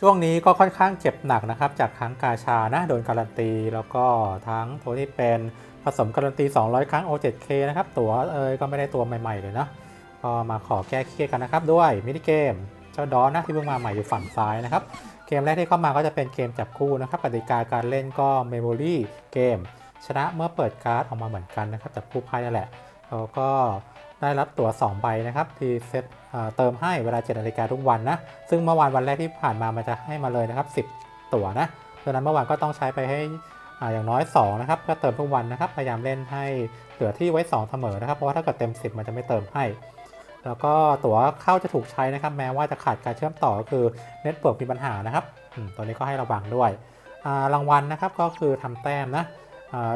ช่วงนี้ก็ค่อนข้างเจ็บหนักนะครับ จากครั้งกาชานะโดนการันตี แล้วก็ทั้งตัวที่เป็นผสมการันตี 200 ครั้ง O7K นะครับ ตัวเอยก็ไม่ได้ตัวใหม่ๆเลยเนาะก็มาขอแก้เครียดกันนะครับ ด้วยมินิเกมเจ้าดอนนะที่เพิ่งมาใหม่อยู่ฝั่งซ้ายนะครับ เกมแรกที่เข้ามาก็จะเป็นเกมจับคู่นะครับกติกาการเล่นก็ Memory เกมชนะเมื่อเปิดการ์ดออกมาเหมือนกันนะครับจับคู่ไพ่นั่นแหละแล้วก็ ได้รับตั๋ว2ใบนะครับที่เซตเติมให้เวลา7นาฬิกาทุกวันนะ ซึ่งเมื่อวานวันแรกที่ผ่านมามันจะให้มาเลยนะครับ 10 ตั๋วนะดังนั้นเมื่อวานก็ต้องใช้ไปให้อย่างน้อย2นะครับเพื่อเติมทุกวันนะครับพยายามเล่นให้เหลือที่ไว้ 2 เสมอนะครับ เพราะว่าถ้าเกิดเต็ม 10 มันจะไม่เติมให้ แล้วก็ตั๋วเข้าจะถูกใช้นะครับ แม้ว่าจะขาดการเชื่อมต่อก็คือเน็ตเวิร์กมีปัญหานะครับตัวนี้ก็ให้ระวังด้วยรางวัลนะครับก็คือทำแต้มนะ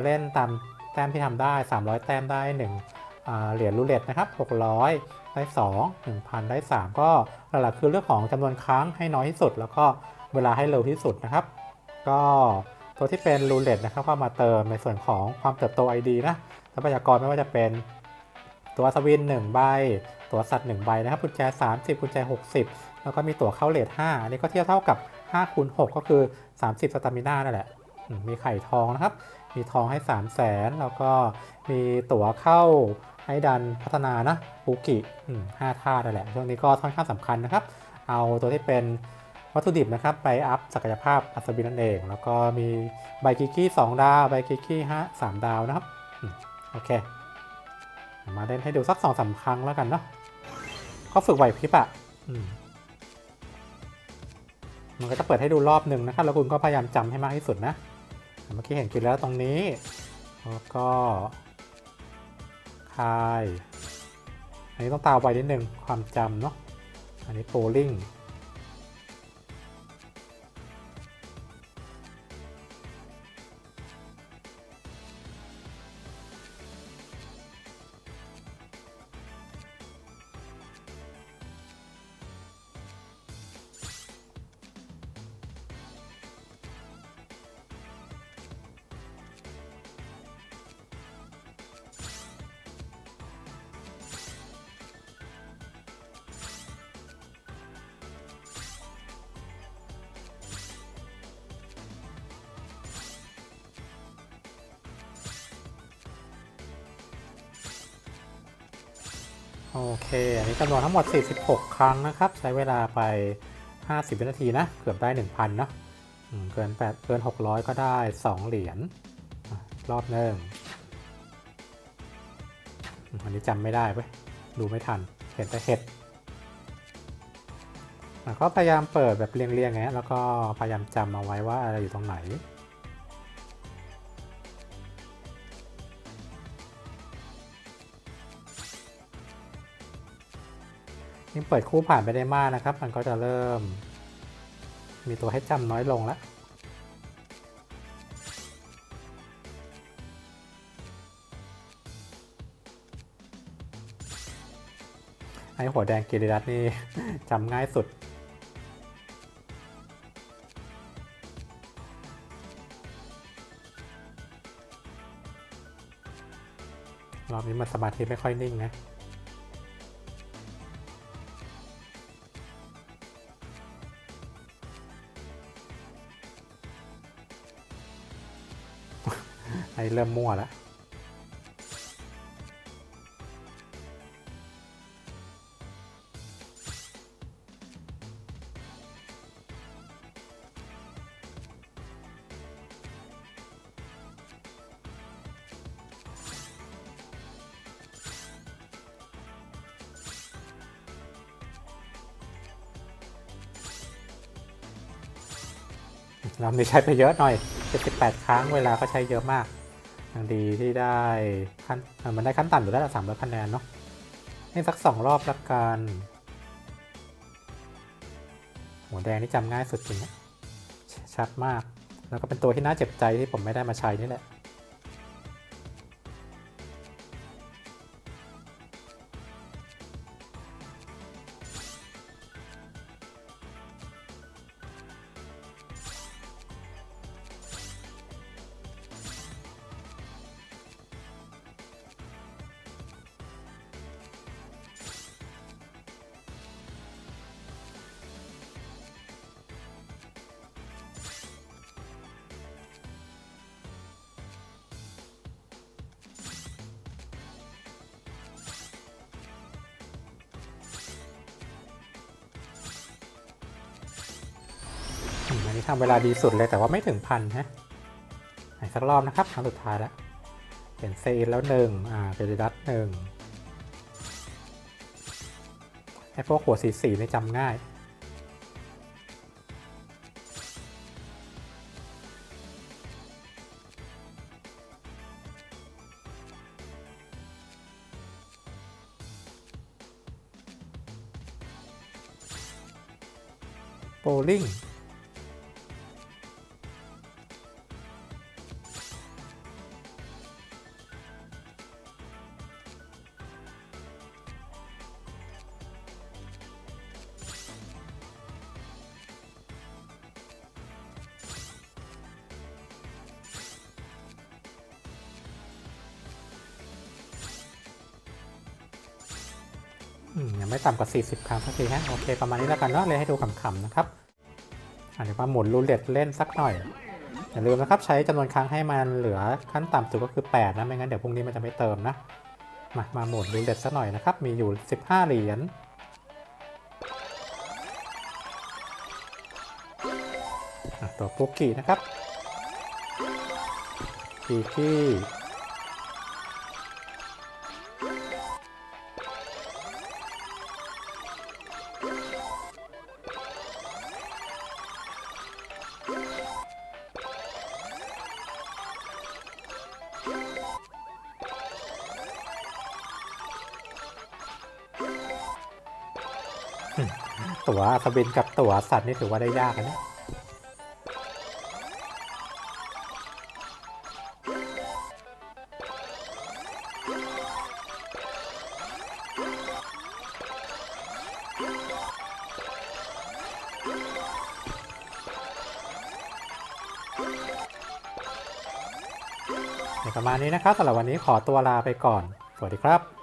เล่นตามแต้มที่ทำได้ 300 แต้มได้1อ่า เหรียญรูเล็ตนะครับ600ได้2 1,000 ได้ 3 ก็หลักๆคือเรื่องของจำนวนครั้งให้น้อยที่สุด แล้วก็เวลาให้เร็วที่สุดนะครับ ก็ตัวที่เป็นรูเล็ตนะครับก็มาเติมในส่วนของความเติบโต ID นะทรัพยากรไม่ว่าจะเป็นตัวอัศวิน1ใบ ตัวสัตว์1ใบนะครับกุญแจ 30กุญแจ 60 แล้วก็มีตั๋วเข้าเลท5อันนี้ก็เทียบเท่ากับ5คูณ6ก็คือ 30 สตามิน่านั่นแหละมมีไข่ทองนะครับ มีทองให้ 3 0 0แสนแล้วก็มีตั๋วเข้า ให้ดันพัฒนานะปุกิห้าธาตุนั่นแหละ ช่วงนี้ก็ค่อนข้างสำคัญนะครับ เอาตัวที่เป็นวัตถุดิบนะครับ ไปอัพศักยภาพอัศวินนั่นเอง แล้วก็มีใบกิกี้2ดาว ใบกิกกี้5 3ดาวนะครับอโอเค มาเล่นให้ดูสักสองสามครั้งแล้วกันเนาะก็ฝึกไหวพริบอะมันก็จะเปิดให้ดูรอบหนึ่งนะครับ แล้วคุณก็พยายามจำให้มากที่สุดนะ เมื่อกี้เห็นกินแล้วตรงนี้ แล้วก็าย อันนี้ต้องตาไวนิดนึงความจำเนาะ อันนี้โ o ลิง โอเคอันนี้จำนวนทั้งหมด 46 ครั้งนะครับ ใช้เวลาไป 50 วินาทีนะ เกือบได้ 1,000เนอะเกิน8เกิน 600 ก็ได้ 2 เหรียญรอบหนึ่งอันนี้จำไม่ได้เว้ยดูไม่ทัน เห็นแต่เห็ดก็พยายามเปิดแบบเรียงๆอย่างนี้แล้วก็พยายามจำเอาไว้ว่าอะไรอยู่ตรงไหน ยิ่งเปิดคู่ผ่านไปได้มากนะครับ มันก็จะเริ่ม มีตัวให้จำน้อยลงแล้วไอ้หัวแดงกิริรัตนี่จำง่ายสุด รอบนี้มันสมาธิไม่ค่อยนิ่งนะ ไอ้เริ่มมั่วแล้วเรอบนี้ใช้ไปเยอะหน่อย78ครั้งเวลาก็ใช้เยอะมาก ยังดีที่ได้ขั้นมันได้ขั้นต่ำอยู่แล้วสามร้อยคะแนนเนาะให้สักสองรอบละกันหัวแดงนี่จำง่ายสุดจริงอะชชัดมาก แล้วก็เป็นตัวที่น่าเจ็บใจที่ผมไม่ได้มาใช้นี่แหละ อันนี้ทำเวลาดีสุดเลยแต่ว่าไม่ถึงพันฮะไหนสักรอบนะครับครั้งสุดท้ายแล้วเห็นเซนแล้วหนึ่งอ่าเปริดัสหนึ่งไอพวกหัวสีสีนี่จำง่าย โบลิ่ง ยังไม่ต่ำกว่า 40 ครั้งสักทีฮะโอเคประมาณนี้แล้วกันเนาะเลยให้ดูขำๆนะครับอาจจะมาหมุนรูเล็ตเล่นสักหน่อยอย่าลืมนะครับใช้จำนวนครั้งให้มันเหลือขั้นต่ำสุดก็คือ 8 นะไม่งั้นเดี๋ยวพรุ่งนี้มันจะไม่เติมนะ มามาหมุนรูเล็ตสักหน่อยนะครับ มีอยู่ 15 เหรียญอะตัวปุกกี้นะครับกีกี้ ตัวอัศวินกับตัวสัตว์นี่ถือว่าได้ยากนะประมาณนี้นะครับสำหรับวันนี้ขอตัวลาไปก่อน สวัสดีครับ